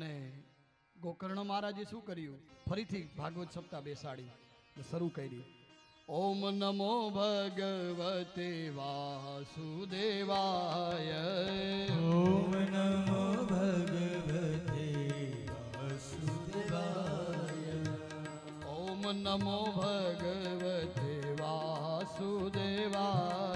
ને ગોકર્ણ મહારાજે શું કર્યું? ફરીથી ભાગવત સપ્તાહ બેસાડી શરૂ કરી. ઓમ નમો ભગવતે વાસુદેવાય. ઓમ નમો ભગવતે વાસુદેવાય. ઓમ નમો ભગવતે વાસુદેવાય.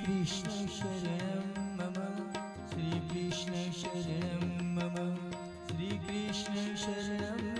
श्रीकृष्णशरणं मम श्रीकृष्णशरणं मम श्रीकृष्णशरणं